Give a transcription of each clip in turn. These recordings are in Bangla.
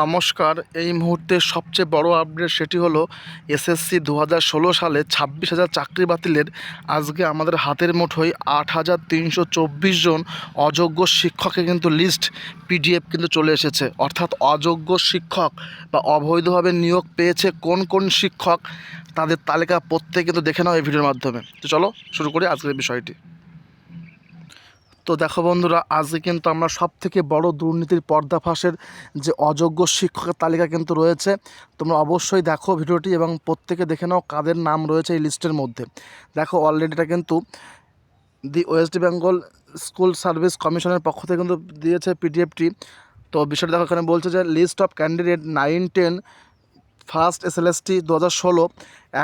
নমস্কার। এই মুহূর্তে সবচেয়ে বড় আপডেট সেটি হলো এসএসসি দু হাজার ষোলো সালে ছাব্বিশ হাজার চাকরি বাতিলের আজকে আমাদের হাতের মুঠোয় আট হাজার তিনশো চব্বিশ জন অযোগ্য শিক্ষকের কিন্তু লিস্ট পিডিএফ কিন্তু চলে এসেছে। অর্থাৎ অযোগ্য শিক্ষক বা অবৈধভাবে নিয়োগ পেয়েছে কোন কোন শিক্ষক, তাদের তালিকা প্রত্যেকে কিন্তু দেখে নাও এই ভিডিওর মাধ্যমে। তো চলো শুরু করি আজকের বিষয়টি। তো দেখো বন্ধুরা, আজকে কিন্তু আমরা সব থেকে বড় দুর্নীতির পর্দাফাঁসের যে অযোগ্য শিক্ষকের তালিকা কিন্তু রয়েছে। তোমরা অবশ্যই দেখো ভিডিওটি এবং প্রত্যেকে দেখে নাও কাদের নাম রয়েছে এই লিস্টের মধ্যে। দেখো অলরেডি এটা কিন্তু the West Bengal school service কমিশনের পক্ষ থেকে কিন্তু দিয়েছে পিডিএফটি। তো বিষয়টা দেখো এখানে বলছে যে, list of candidate nine, ten first S L SLST দু হাজার ষোলো,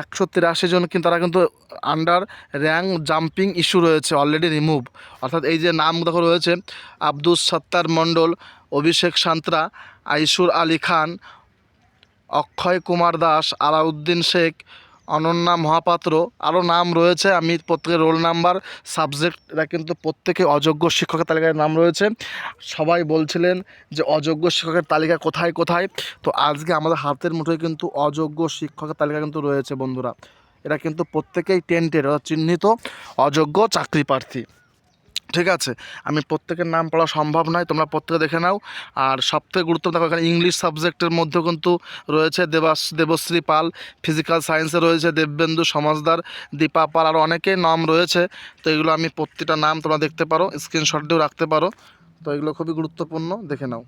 একশো তিরাশি জন কিন্তু তারা কিন্তু আন্ডার র‍্যাং জাম্পিং ইস্যু রয়েছে অলরেডি রিমুভ অর্থাৎ এই যে নাম দেখো রয়েছে, আব্দুস সত্তার মণ্ডল, অভিষেক সান্ত্রা, আইসুর আলী খান, অক্ষয় কুমার দাস, আলাউদ্দিন শেখ অনন্যা মহাপাত্র। আরও নাম রয়েছে, আমি প্রত্যেকের রোল নাম্বার সাবজেক্ট এরা কিন্তু প্রত্যেকে অযোগ্য শিক্ষকের তালিকায় নাম রয়েছে। সবাই বলছিলেন যে অযোগ্য শিক্ষকের তালিকা কোথায় কোথায়? তো আজকে আমাদের হাতের মুঠোয় কিন্তু অযোগ্য শিক্ষকের তালিকা কিন্তু রয়েছে বন্ধুরা। এরা কিন্তু প্রত্যেকেই টেন্টের চিহ্নিত, অযোগ্য চাকরি প্রার্থী। ঠিক আছে? আমি প্রত্যেকের নাম পড়া সম্ভব নয়, তোমরা প্রত্যেকে দেখে নাও। আর সবথেকে গুরুত্বপূর্ণ দেখো, এখানে ইংলিশ সাবজেক্টের মধ্যেও কিন্তু রয়েছে দেবাস দেবশ্রী পাল ফিজিক্যাল সায়েন্সে রয়েছে দেববেন্দু সমাজদার, দীপা পাল আরও অনেকের নাম রয়েছে। তো এগুলো আমি প্রত্যেকটা নাম তোমরা দেখতে পারো স্ক্রিনশট দিয়েও রাখতে পারো। তো এগুলো খুবই গুরুত্বপূর্ণ, দেখে নাও।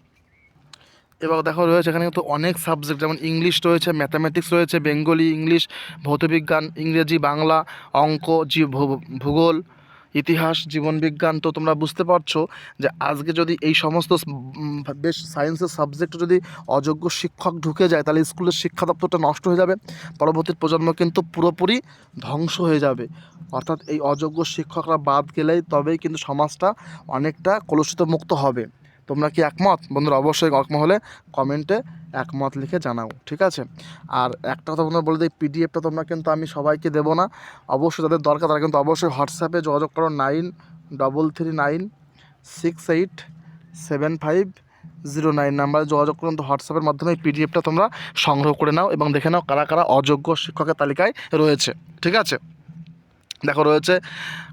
এবার দেখো, রয়েছে এখানে কিন্তু অনেক সাবজেক্ট যেমন ইংলিশ রয়েছে ম্যাথামেটিক্স রয়েছে বেঙ্গলি ইংলিশ ভৌতবিজ্ঞান, ইংরেজি, বাংলা, অঙ্ক জি ভূগোল। ইতিহাস জীবনবিজ্ঞান তো তোমরা বুঝতে পারছ যে আজকে যদি এই সমস্ত বেশ সায়েন্সের সাবজেক্টে যদি অযোগ্য শিক্ষক ঢুকে যায়, তাহলে স্কুলের শিক্ষা দপ্তরটা নষ্ট হয়ে যাবে। পরবর্তী প্রজন্ম কিন্তু পুরোপুরি ধ্বংস হয়ে যাবে। অর্থাৎ এই অযোগ্য শিক্ষকরা বাদ গেলেই তবেই কিন্তু সমাজটা অনেকটা কলুষিত মুক্ত হবে। তোমরা কি একমত? বন্ধুরা, অবশ্যই একমত হলে কমেন্টে একমত লিখে জানাও, ঠিক আছে? আর একটা কথা বন্ধুরা বলে দিই পিডিএফটা তোমরা কিন্তু আমি সবাইকে দেবো না। অবশ্যই যাদের দরকার তারা কিন্তু অবশ্যই হোয়াটসঅ্যাপে যোগাযোগ করো, nine double three nine six eight seven five zero nine নাম্বারে যোগাযোগ করুন। তো হোয়াটসঅ্যাপের মাধ্যমে পিডিএফটা তোমরা সংগ্রহ করে নাও এবং দেখে নাও কারা কারা অযোগ্য শিক্ষকের তালিকায় রয়েছে, ঠিক আছে? দেখো রয়েছে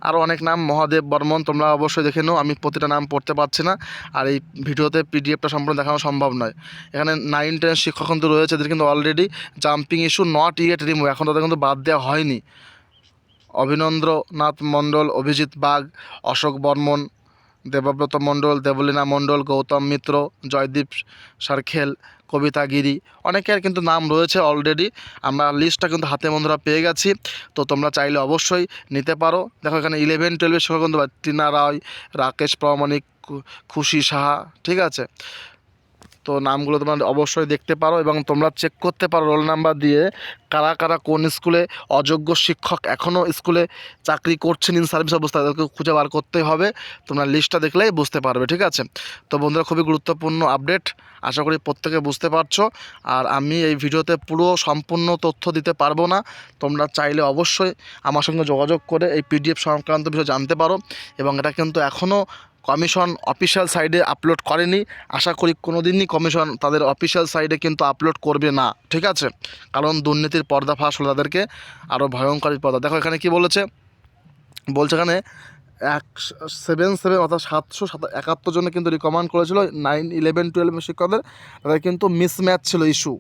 আরও অনেক নাম, মহাদেব, বর্মন, তোমরা অবশ্যই দেখে নাও, আমি প্রতিটা নাম পড়তে পারছি না, আর এই ভিডিওতে পিডিএফটা সম্পূর্ণ দেখানো সম্ভব নয়। এখানে নাইন টেন শিক্ষক কিন্তু রয়েছে, এদের কিন্তু already jumping issue not yet Rimu এখন তাদের কিন্তু বাদ দেওয়া হয়নি। অভিনন্দ্রনাথ মণ্ডল, অভিজিৎ বাগ, অশোক বর্মন দেবব্রত মণ্ডল, দেবলীনা মণ্ডল, গৌতম মিত্র, জয়দীপ সারখেল, কবিতা গিরি, অনেকের কিন্তু নাম রয়েছে অলরেডি আমরা লিস্টটা কিন্তু হাতে বন্ধুরা পেয়ে গেছি। তো তোমরা চাইলে অবশ্যই নিতে পারো। দেখো এখানে ইলেভেন টুয়েলভের শিক্ষক কিন্তু টিনা রায়, রাকেশ প্রামাণিক খুশি সাহা, ঠিক আছে? তো নামগুলো তোমরা অবশ্যই দেখতে পারো এবং তোমরা চেক করতে পারো রোল নাম্বার দিয়ে কারা কারা কোন স্কুলে অযোগ্য শিক্ষক এখনও স্কুলে চাকরি করছেন ইন সার্ভিস অবস্থায় তাদেরকে খুঁজে বার করতে হবে। তোমরা লিস্টটা দেখলেই বুঝতে পারবে, ঠিক আছে? তো বন্ধুরা, খুবই গুরুত্বপূর্ণ আপডেট আশা করি প্রত্যেকে বুঝতে পারছ। আর আমি এই ভিডিওতে পুরো সম্পূর্ণ তথ্য দিতে পারব না। তোমরা চাইলে অবশ্যই আমার সঙ্গে যোগাযোগ করে এই পিডিএফ সংক্রান্ত বিষয়ে জানতে পারো এবং এটা কিন্তু এখনও কমিশন অফিসিয়াল সাইডে আপলোড করেনি। আশা করি কোনো দিনই কমিশন তাদের অফিসিয়াল সাইডে কিন্তু আপলোড করবে না, ঠিক আছে? কারণ দুর্নীতির পর্দা ফাঁস হলে তাদেরকে আরও ভয়ঙ্কর পর্দা। দেখো এখানে কি বলেছে? বলছে এখানে এক সেভেন সেভেন অর্থাৎ সাতশো সাত একাত্তর জনে কিন্তু রিকমেন্ড করেছিল। নাইন ইলেভেন টুয়েলভ শিক্ষকদের, তাদের কিন্তু মিসম্যাচ ছিল issue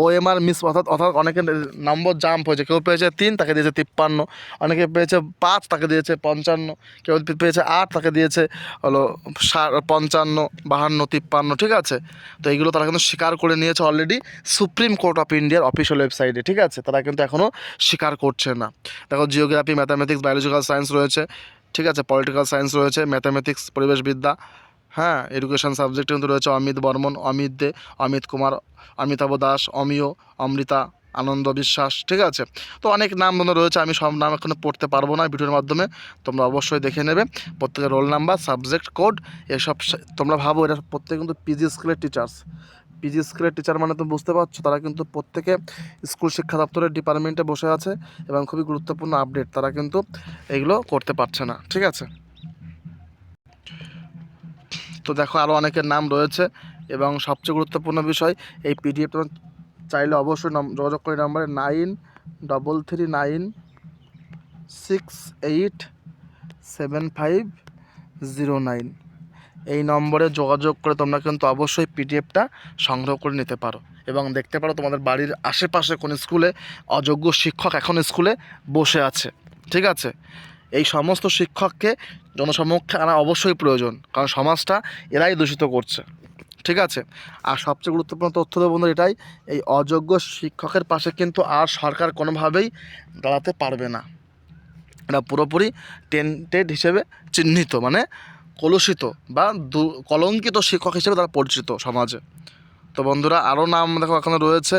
O M R miss অর্থাৎ অর্থাৎ অনেকের নম্বর জাম্প হয়েছে। কেউ পেয়েছে তিন, তাকে দিয়েছে তিপ্পান্ন। অনেকে পেয়েছে পাঁচ, তাকে দিয়েছে পঞ্চান্ন। কেউ পেয়েছে আট, তাকে দিয়েছে হলো পঞ্চান্ন, বাহান্ন, তিপ্পান্ন, ঠিক আছে? তো এইগুলো তারা কিন্তু স্বীকার করে নিয়েছে অলরেডি সুপ্রিম কোর্ট অফ ইন্ডিয়ার অফিসিয়াল ওয়েবসাইটে ঠিক আছে? তারা কিন্তু এখনও স্বীকার করছে না। দেখো জিওগ্রাফি ম্যাথামেটিক্স বায়োলজিক্যাল সায়েন্স রয়েছে, ঠিক আছে? পলিটিক্যাল সায়েন্স রয়েছে ম্যাথামেটিক্স পরিবেশবিদ্যা হ্যাঁ এডুকেশন সাবজেক্ট কিন্তু রয়েছে অমিত বর্মন, অমিত দে, অমিত কুমার, অমিতাভ দাস, অমিয়, অমৃতা, আনন্দ বিশ্বাস, ঠিক আছে? তো অনেক নাম মনে রয়েছে, আমি সব নাম এখনও পড়তে পারব না ভিডিওর মাধ্যমে। তোমরা অবশ্যই দেখে নেবে। প্রত্যেকের রোল নাম্বার সাবজেক্ট কোড এসব তোমরা ভাবো এটা প্রত্যেকে কিন্তু পিজি স্কুলের টিচার্স পিজি স্কুলের টিচার মানে তো বুঝতে পারছ, তারা কিন্তু প্রত্যেকে স্কুল শিক্ষা দপ্তরের ডিপার্টমেন্টে বসে আছে এবং খুবই গুরুত্বপূর্ণ আপডেট তারা কিন্তু এগুলো করতে পারছে না, ঠিক আছে? তো দেখো আরও অনেকের নাম রয়েছে এবং সবচেয়ে গুরুত্বপূর্ণ বিষয়, এই পিডিএফ তোমরা চাইলে অবশ্যই যোগাযোগ করে নাম্বারে nine double three nine six eight seven five zero nine. এই নম্বরে যোগাযোগ করে তোমরা কিন্তু অবশ্যই পিডিএফটা সংগ্রহ করে নিতে পারো এবং দেখতে পারো তোমাদের বাড়ির আশেপাশে কোন স্কুলে অযোগ্য শিক্ষক এখন স্কুলে বসে আছে, ঠিক আছে? এই সমস্ত শিক্ষককে জনসমক্ষে আনা অবশ্যই প্রয়োজন, কারণ সমাজটা এরাই দূষিত করছে। ঠিক আছে? আর সবচেয়ে গুরুত্বপূর্ণ তথ্য দেবো বন্ধু এটাই, এই অযোগ্য শিক্ষকের পাশে কিন্তু আর সরকার কোনোভাবেই দাঁড়াতে পারবে না। এটা পুরোপুরি টেন্টেড হিসেবে চিহ্নিত মানে কলুষিত বা কলঙ্কিত শিক্ষক হিসেবে তারা পরিচিত সমাজে। তো বন্ধুরা, আরও নাম দেখো এখানে রয়েছে।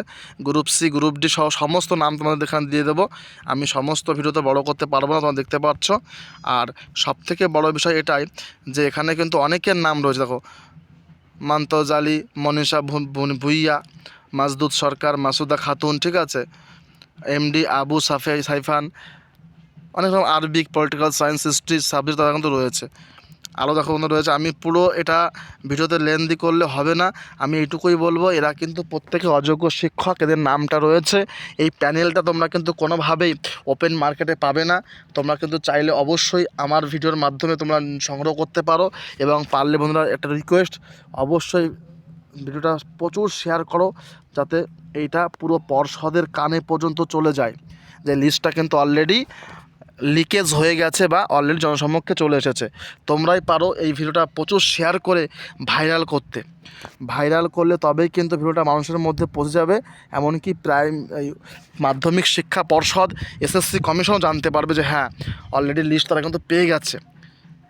গ্রুপ সি, গ্রুপ ডি সহ সমস্ত নাম তোমাদের এখানে দিয়ে দেবো। আমি সমস্ত ভিডিওতে বড় করতে পারব না, তোমরা দেখতে পাচ্ছ। আর সবথেকে বড় বিষয় এটাই যে এখানে কিন্তু অনেকের নাম রয়েছে। দেখো মান্তজালি মনীষা ভুইয়া, মাজদুদ সরকার, মাসুদা খাতুন, ঠিক আছে? এমডি আবু সাফে সাইফান, অনেক রকম Arabic, political science, history, subject তারা কিন্তু রয়েছে। দেখো বন্ধু রয়েছে। আমি পুরো এটা ভিডিওতে লেন্দি করলে হবে না। আমি এইটুকুই বলব, এরা কিন্তু প্রত্যেকে অযোগ্য শিক্ষক, এদের নামটা রয়েছে। এই প্যানেলটা তোমরা কিন্তু কোনোভাবেই ওপেন মার্কেটে পাবে না। তোমরা কিন্তু চাইলে অবশ্যই আমার ভিডিওর মাধ্যমে তোমরা সংগ্রহ করতে পারো এবং পারলে বন্ধুরা একটা রিকোয়েস্ট অবশ্যই ভিডিওটা প্রচুর শেয়ার করো যাতে এইটা পুরো পর্ষদের কানে পর্যন্ত চলে যায়। যে লিস্টটা কিন্তু অলরেডি লিকেজ হয়ে গেছে বা অলরেডি জনসমক্ষে চলে এসেছে। তোমরাই পারো এই ভিডিওটা প্রচুর শেয়ার করে ভাইরাল করতে। ভাইরাল করলে তবেই কিন্তু ভিডিওটা মানুষের মধ্যে পৌঁছে যাবে। এমনকি প্রাইম মাধ্যমিক শিক্ষা পর্ষদ, এসএসসি কমিশনও জানতে পারবে যে হ্যাঁ অলরেডি লিস্ট তারা কিন্তু পেয়ে গেছে।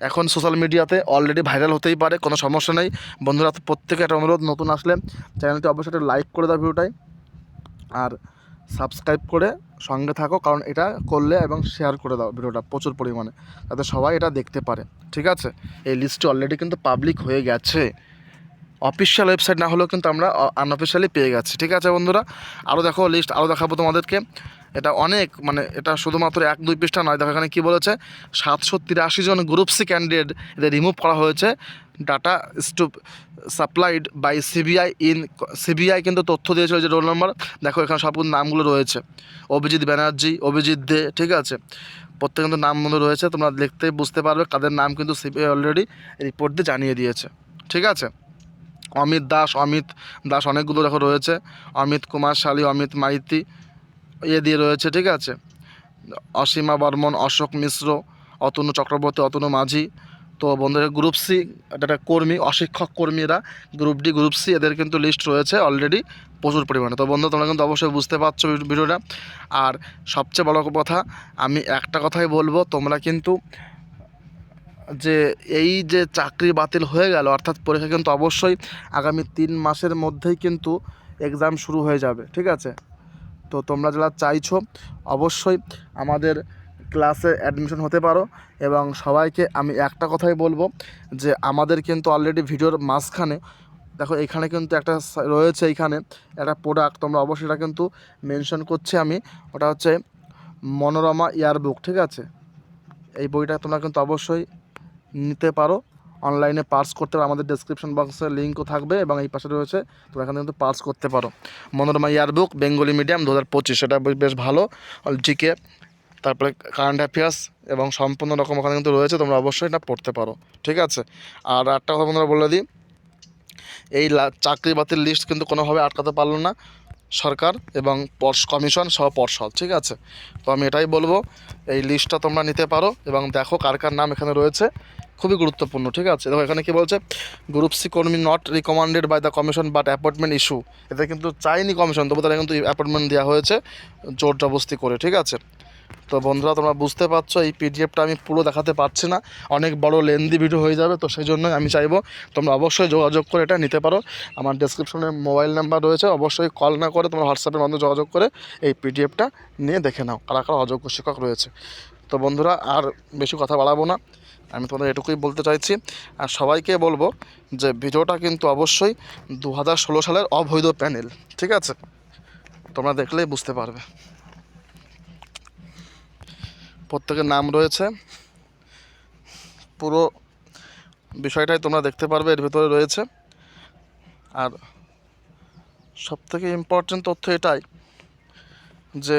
এখন সোশ্যাল মিডিয়াতে অলরেডি ভাইরাল হতেই পারে, কোনো সমস্যা নেই। বন্ধুরা, প্রত্যেকে একটা অনুরোধ, নতুন আসলে চ্যানেলটি অবশ্যই লাইক করে দাও ভিডিওটায়। আর সাবস্ক্রাইব করে সঙ্গে থাকো, কারণ এটা করলে এবং শেয়ার করে দাও ভিডিওটা প্রচুর পরিমাণে, যাতে সবাই এটা দেখতে পারে, ঠিক আছে? এই লিস্টটি অলরেডি কিন্তু পাবলিক হয়ে গেছে। অফিসিয়াল ওয়েবসাইট না হলেও কিন্তু আমরা আনঅফিসিয়ালি পেয়ে গেছি, ঠিক আছে বন্ধুরা? আরও দেখো লিস্ট আরও দেখাবো তোমাদেরকে। এটা অনেক মানে এটা শুধুমাত্র এক, দুই পৃষ্ঠা নয়, দেখো এখানে কী বলেছে? সাতশো তিরাশি জন গ্রুপ সি ক্যান্ডিডেট এদের রিমুভ করা হয়েছে। Data stoop supplied by CBI in CBI কিন্তু তথ্য দিয়েছিল যে রোল নম্বর দেখো এখানে সব নামগুলো রয়েছে। অভিজিৎ ব্যানার্জি, অভিজিৎ দে, ঠিক আছে? প্রত্যেক কিন্তু নাম মধ্যে রয়েছে, তোমরা দেখতে বুঝতে পারবে। কাদের নাম কিন্তু সিবিআই অলরেডি রিপোর্ট দিয়ে জানিয়ে দিয়েছে। ঠিক আছে? অমিত দাস অমিত দাস অনেকগুলো দেখো রয়েছে। অমিত কুমার শালী, অমিত মাইতি ইয়ে দিয়ে রয়েছে, ঠিক আছে? অসীমা বর্মন, অশোক মিশ্র, অতনু চক্রবর্তী, অতনু মাঝি। তো বন্ধুরা গ্রুপ সি একটা কর্মী, অশিক্ষক কর্মীরা গ্রুপ ডি গ্রুপ সি এদের কিন্তু লিস্ট রয়েছে অলরেডি প্রচুর পরিমাণে। তো বন্ধু তোমরা কিন্তু অবশ্যই বুঝতে পারছ ভিডিওটা। আর সবচেয়ে বড় কথা, আমি একটা কথাই বলব, তোমরা কিন্তু যে এই যে চাকরি বাতিল হয়ে গেল, অর্থাৎ পরীক্ষা কিন্তু অবশ্যই আগামী তিন মাসের মধ্যেই কিন্তু এক্সাম শুরু হয়ে যাবে, ঠিক আছে? তো তোমরা যারা চাইছো, অবশ্যই আমাদের ক্লাসে অ্যাডমিশন হতে পারো এবং সবাইকে আমি একটা কথাই বলব যে আমাদের কিন্তু অলরেডি ভিডিওর মাঝখানে, দেখো এখানে কিন্তু একটা রয়েছে এইখানে একটা প্রোডাক্ট তোমরা অবশ্যই এটা কিন্তু মেনশন করছি আমি, ওটা হচ্ছে মনোরমা ইয়ারবুক ঠিক আছে? এই বইটা তোমরা কিন্তু অবশ্যই নিতে পারো। অনলাইনে পার্স করতে পারো। আমাদের ডেসক্রিপশন বক্সে লিঙ্কও থাকবে এবং এই পাশে রয়েছে, তোমরা এখানে কিন্তু পার্স করতে পারো। মনোরমা ইয়ারবুক, বেঙ্গলি মিডিয়াম দু হাজার পঁচিশ বেশ- ভালো। জিকে, তারপরে কারেন্ট অ্যাফেয়ার্স এবং সম্পূর্ণ রকম ওখানে কিন্তু রয়েছে, তোমরা অবশ্যই এটা পড়তে পারো। ঠিক আছে? আর একটা কথা বন্ধুরা বলে দিই, এই চাকরি বাতিল লিস্ট কিন্তু কোনোভাবে আটকাতে পারল না সরকার এবং পর্ষ কমিশন সহ পর্ষদ ঠিক আছে? তো আমি এটাই বলব, এই লিস্টটা তোমরা নিতে পারো এবং দেখো কার কার নাম এখানে রয়েছে। খুবই গুরুত্বপূর্ণ, ঠিক আছে? দেখো, এখানে কি বলছে? গ্রুপ সি কর্মী not recommended by the commission but appointment issue এতে কিন্তু চাইনি কমিশন তবু তারা কিন্তু অ্যাপয়েন্টমেন্ট দেওয়া হয়েছে, জোর জবস্তি করে, ঠিক আছে? তো বন্ধুরা, তোমরা বুঝতে পারছ, এই পিডিএফটা আমি পুরো দেখাতে পারছি না। অনেক বড় লেন্দি ভিডিও হয়ে যাবে, তো সেই জন্য আমি চাইব তোমরা অবশ্যই যোগাযোগ করে এটা নিতে পারো। আমার ডেসক্রিপশনে মোবাইল নাম্বার রয়েছে, অবশ্যই কল না করে তোমরা হোয়াটসঅ্যাপের মাধ্যমে যোগাযোগ করে এই পিডিএফটা নিয়ে দেখে নাও, কারা কারা অযোগ্য শিক্ষক রয়েছে। তো বন্ধুরা, আর বেশি কথা বাড়াবো না। আমি তোমাদের এটুকুই বলতে চাইছি। আর সবাইকে বলব যে ভিডিওটা কিন্তু অবশ্যই দু হাজার ষোলো সালের অবৈধ প্যানেল, ঠিক আছে? তোমরা দেখলেই বুঝতে পারবে। প্রত্যেকের নাম রয়েছে। পুরো বিষয়টাই তোমরা দেখতে পারবে, এর ভিতরে রয়েছে। আর সবথেকে ইম্পর্টেন্ট তথ্য এটাই যে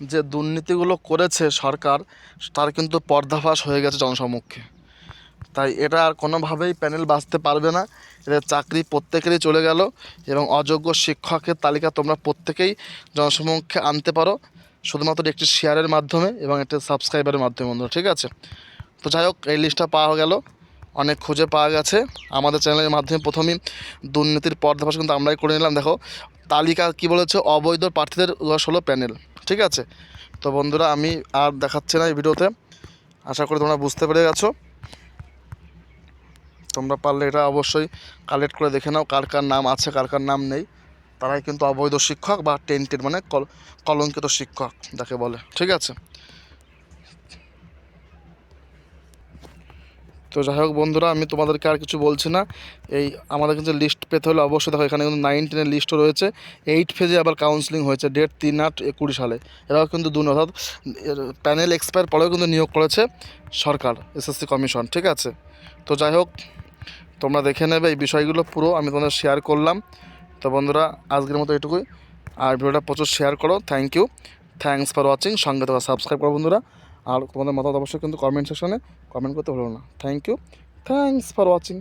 যে দুর্নীতিগুলো করেছে সরকার, তার কিন্তু পর্দাফাশ হয়ে গেছে জনসমক্ষে তাই এটা আর কোনোভাবেই প্যানেল বাঁচতে পারবে না। এদের চাকরি প্রত্যেকেরই চলে গেল এবং অযোগ্য শিক্ষকের তালিকা তোমরা প্রত্যেকেই জনসমক্ষে আনতে পারো। শুধুমাত্র একটি শেয়ারের মাধ্যমে এবং একটি সাবস্ক্রাইবারের মাধ্যমে বন্ধুরা, ঠিক আছে? তো যাই হোক, এই লিস্টটা পাওয়া গেল। অনেক খুঁজে পাওয়া গেছে। আমাদের চ্যানেলের মাধ্যমে প্রথমেই দুর্নীতির পর্দাফাশ কিন্তু আমরাই করে নিলাম। দেখো, তালিকা কি বলেছে? অবৈধ প্রার্থীদের দশ হলো প্যানেল। ঠিক আছে? তো বন্ধুরা, আমি আর দেখাচ্ছি না এই ভিডিওতে। আশা করি তোমরা বুঝতে পেরে গেছো। তোমরা পারলে এটা অবশ্যই কালেক্ট করে দেখে নাও, কার কার নাম আছে, কার কার নাম নেই। তারাই কিন্তু অবৈধ শিক্ষক বা টেন্টেড মানে কল- কলঙ্কিত শিক্ষক, যাকে বলে। ঠিক আছে? তো যাই হোক বন্ধুরা, আমি তোমাদেরকে আর কিছু বলছি না। এই আমাদের কিন্তু লিস্ট পেতে হলে অবশ্যই দেখো, এখানে কিন্তু নাইন টেনের লিস্টও রয়েছে। এইট ফেজে আবার কাউন্সিলিং হয়েছে ডেট তিন আট কুড়ি সালে। এরাও কিন্তু দু অর্থাৎ প্যানেল এক্সপায়ার পরেও কিন্তু নিয়োগ করেছে সরকার এসএসসি কমিশন ঠিক আছে? তো যাই হোক, তোমরা দেখে নেবে এই বিষয়গুলো পুরো, আমি তোমাদের শেয়ার করলাম। তো বন্ধুরা, আজকের মতো এটুকুই আর ভিডিওটা প্রচুর শেয়ার করো thank you thanks for watching সঙ্গে তোমরা সাবস্ক্রাইব করো বন্ধুরা। আর তোমাদের মতামত অবশ্যই কিন্তু কমেন্ট সেকশনে কমেন্ট করতে ভুলো না। Thank you thanks for watching